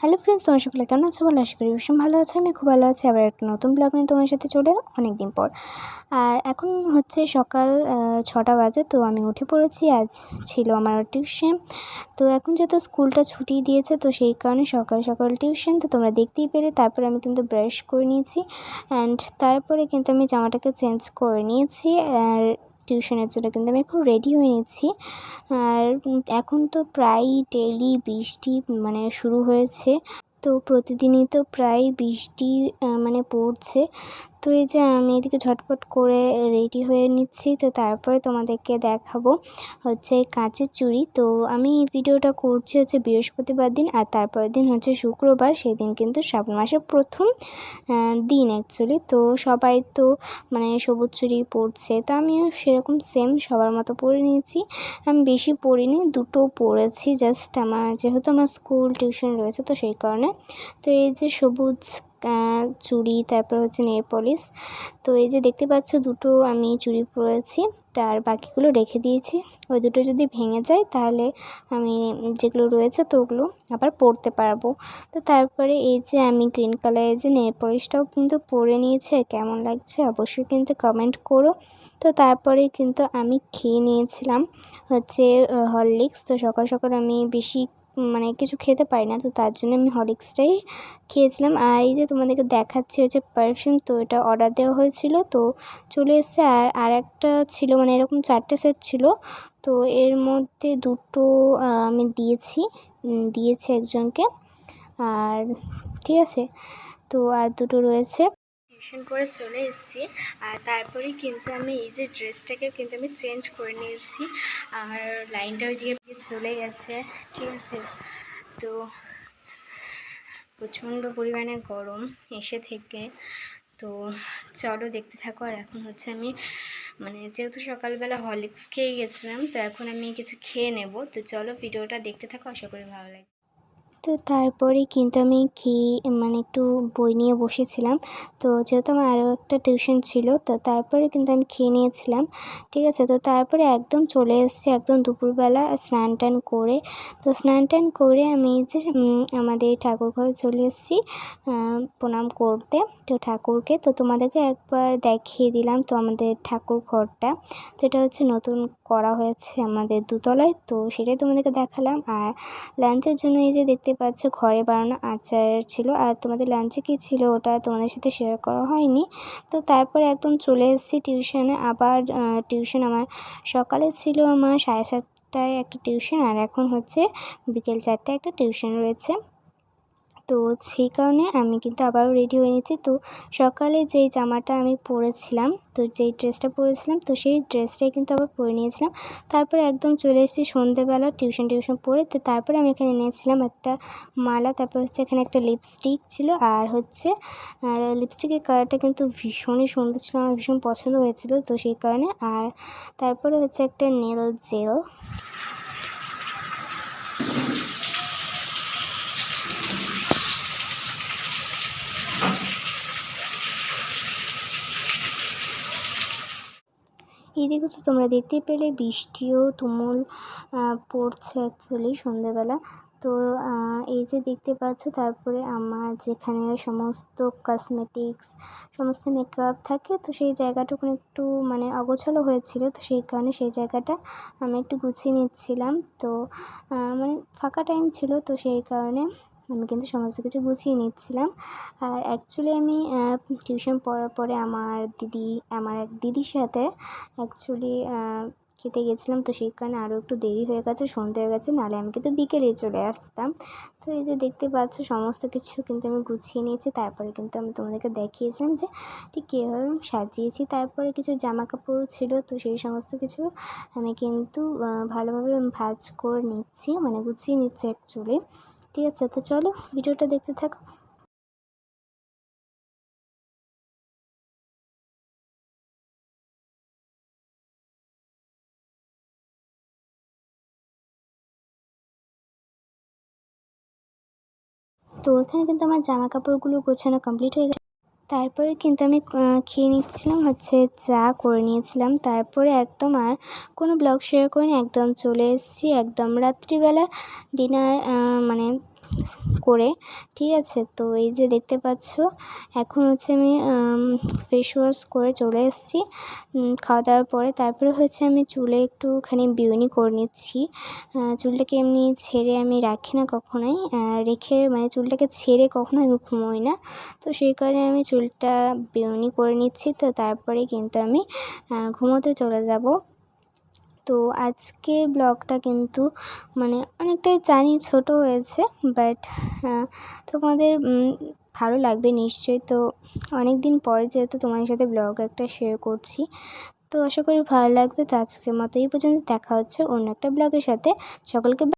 Hello friends, তোমার সকলে কেমন আছো? বলে আশা করি ভীষণ ভালো আছে। আমি খুব ভালো আছি। আবার একটা নতুন ব্লগ নিয়ে তোমার সাথে চলে অনেক দিন পর। আর এখন হচ্ছে সকাল ছটা বাজে, তো আমি উঠে পড়েছি। আজ ছিল আমার টিউশন তো এখন যেহেতু স্কুলটা ছুটি দিয়েছে, তো সেই কারণে সকাল সকাল টিউশন তো তোমরা দেখতেই পেরে তারপরে আমি কিন্তু ব্রাশ করে নিয়েছি। অ্যান্ড তারপরে কিন্তু আমি জামাটাকে চেঞ্জ করে নিয়েছি। আর টিউশনের জন্য কিন্তু আমি এখন রেডি হয়ে নিচ্ছি। আর এখন তো প্রায় ডেলি বৃষ্টি মানে শুরু হয়েছে। তো প্রতিদিনই তো প্রায় বৃষ্টি মানে পড়ছে। তো এই যে আমি এদিকে ঝটপট করে রেডি হয়ে নিচ্ছি, তো তারপরে তোমাদেরকে দেখাবো হচ্ছে কাঁচের চুড়ি তো আমি ভিডিওটা করছি হচ্ছে বৃহস্পতিবার দিন আর তারপরের দিন হচ্ছে শুক্রবার, সেদিন কিন্তু শ্রাবণ মাসের প্রথম দিন অ্যাকচুয়ালি তো সবাই তো মানে সবুজ চুড়ি পরছে, তো আমিও সেরকম সেম সবার মতো পরে নিয়েছি। আমি বেশি পরিনি, দুটো পরেছি জাস্ট আমার যেহেতু আমার স্কুল টিউশন রয়েছে, তো সেই কারণে। তো এই যে সবুজ চুড়ি, তারপর হচ্ছে নেল পলিশ। তো এই যে দেখতে পাচ্ছ, দুটো আমি চুড়ি পরেছি, তার বাকিগুলো রেখে দিয়েছি। ওই দুটো যদি ভেঙে যায়, তাহলে আমি যেগুলো রয়েছে, তো ওগুলো আবার পরতে পারব। তো তারপরে এই যে আমি গ্রিন কালারের যে নেল পলিশটাও কিন্তু পরে নিয়েছি কেমন লাগছে অবশ্যই কিন্তু কমেন্ট করো। তো তারপরে কিন্তু আমি খেয়ে নিয়েছিলাম হচ্ছে হরলিক্স। তো সকাল সকাল আমি বেশি মানে কিছু খেতে পারি না, তো তার জন্য আমি হরলিক্সটাই খেয়েছিলাম। আর এই যে তোমাদেরকে দেখাচ্ছি হচ্ছে পারফিউম তো এটা অর্ডার দেওয়া হয়েছিল, তো চলে এসছে। আর আর একটা ছিল মানে এরকম চারটে সেট ছিল, তো এর মধ্যে দুটো আমি দিয়েছি দিয়েছি একজনকে। আর ঠিক আছে, তো আর দুটো রয়েছে। টিউশন করে চলে এসেছি। আর তারপরেই কিন্তু আমি এই যে ড্রেসটাকেও কিন্তু আমি চেঞ্জ করে নিয়েছি। আর লাইনটা ওইদিকে চলে গেছে। ঠিক আছে? তো প্রচণ্ড পরিমাণে গরম এসে থেকে। তো চলো দেখতে থাকো। আর এখন হচ্ছে আমি মানে যেহেতু সকালবেলা হরলিক্স খেয়ে গেছিলাম, তো এখন আমি কিছু খেয়ে নেব। তো চলো ভিডিওটা দেখতে থাকো। আশা করি ভালো লাগে তো তারপরে কিন্তু আমি খেয়ে মানে একটু বই নিয়ে বসেছিলাম। তো যেহেতু আমার আরও একটা টিউশন ছিল, তো তারপরে কিন্তু আমি খেয়ে নিয়েছিলাম, ঠিক আছে? তো তারপরে একদম চলে এসেছি একদম দুপুরবেলা স্নান টান করে। তো স্নান টান করে আমি যে আমাদের ঠাকুর ঘরে চলে এসেছি প্রণাম করতে। তো ঠাকুরকে, তো তোমাদেরকে একবার দেখিয়ে দিলাম তো আমাদের ঠাকুর ঘরটা। তো এটা হচ্ছে নতুন করা হয়েছে আমাদের দুতলায়, তো সেটাই তোমাদেরকে দেখালাম। আর লাঞ্চের জন্য এই যে দেখতে পাচ্ছ ঘরে বানানো আচার ছিল। আর তোমাদের লাঞ্চে কি ছিল ওটা তোমাদের সাথে শেয়ার করা হয়নি। তো তারপরে একদম চলে এসেছি টিউশনে আবার টিউশন আমার সকালে ছিল আমার সাড়ে সাতটায় একটা টিউশন আর এখন হচ্ছে বিকেল চারটায় একটা টিউশন রয়েছে। তো সেই কারণে আমি কিন্তু আবারও রেডি হয়ে নিয়েছি। তো সকালে যেই জামাটা আমি পরেছিলাম, তো যেই ড্রেসটা পরেছিলাম, তো সেই ড্রেসটাই কিন্তু আবার পরে নিয়েছিলাম। তারপরে একদম চলে এসেছি সন্ধেবেলা টিউশন টিউশন পরে তো তারপরে আমি এখানে নিয়েছিলাম একটা মালা, তারপর হচ্ছে এখানে একটা লিপস্টিক ছিল, আর হচ্ছে লিপস্টিকের কালারটা কিন্তু ভীষণই সুন্দর ছিল, আমার ভীষণ পছন্দ হয়েছিল, তো সেই কারণে, আর তারপরে হচ্ছে একটা নেল জেল এদিকে তো তোমরা দেখতেই পেলে বৃষ্টিও তুমুল পড়ছে অ্যাকচুয়ালি সন্ধেবেলা। তো এই যে দেখতে পাচ্ছ তারপরে আমার যেখানে সমস্ত কসমেটিক্স সমস্ত মেকআপ থাকে, তো সেই জায়গাটুকু একটু মানে অগোছালো হয়েছিল, তো সেই কারণে সেই জায়গাটা আমি একটু গুছিয়ে নিচ্ছিলাম। তো মানে ফাঁকা টাইম ছিল, তো সেই কারণে আমি কিন্তু সমস্ত কিছু গুছিয়ে নিচ্ছিলাম। আর অ্যাকচুয়ালি আমি টিউশন পড়ার পরে আমার দিদি, আমার এক দিদির সাথে অ্যাকচুয়ালি খেতে গেছিলাম। তো সেই কারণে আরও একটু দেরি হয়ে গেছে, সন্ধে হয়ে গেছে, নাহলে আমি কিন্তু বিকেলে চলে আসতাম। তো এই যে দেখতে পাচ্ছ, সমস্ত কিছু কিন্তু আমি গুছিয়ে নিয়েছি। তারপরে কিন্তু আমি তোমাদেরকে দেখিয়েছিলাম যে ঠিক কীভাবে আমি সাজিয়েছি। তারপরে কিছু জামা কাপড় ছিল, তো সেই সমস্ত কিছু আমি কিন্তু ভালোভাবে ভাজ করে নিচ্ছি মানে গুছিয়ে নিচ্ছি অ্যাকচুয়ালি ঠিক আছে, তো চলো ভিডিওটা দেখতে থাকো। তো ওখানে কিন্তু আমার জামা কাপড়গুলো গোছানো কমপ্লিট হয়ে গেছে। তারপরে কিন্তু আমি খেয়ে নিচ্ছিলাম, হচ্ছে চা করে নিয়েছিলাম। তারপরে একদম আর কোনো ব্লগ শেয়ার করিনি, একদম চলে এসেছি। একদম রাত্রিবেলা ডিনার মানে করে, ঠিক আছে? তো এই যে দেখতে পাচ্ছ, এখন হচ্ছে আমি ফেস ওয়াশ করে চলে এসেছি। খাওয়া দাওয়ার পরে তারপরে হচ্ছে আমি চুলে একটুখানি বিউনি করে নিচ্ছি। চুলটাকে এমনি ছেড়ে আমি রাখি না কখনোই। রেখে মানে চুলটাকে ছেড়ে কখনো আমি ঘুমোই না। তো সেই কারণে আমি চুলটা বিউনি করে নিচ্ছি। তো তারপরে কিন্তু আমি ঘুমোতে চলে যাব। তো আজকে ব্লগটা কিন্তু মানে অনেকটাই জানি ছোট হয়েছে বাট তোমাদের ভালো লাগবে নিশ্চয়ই। তো অনেক দিন পরে যেহেতু তোমাদের সাথে ব্লগ একটা শেয়ার করছি, তো আশা করি ভালো লাগবে। তো আজকের মতো এই পর্যন্ত দেখা হচ্ছে অন্য একটা ব্লগের সাথে। সকলকে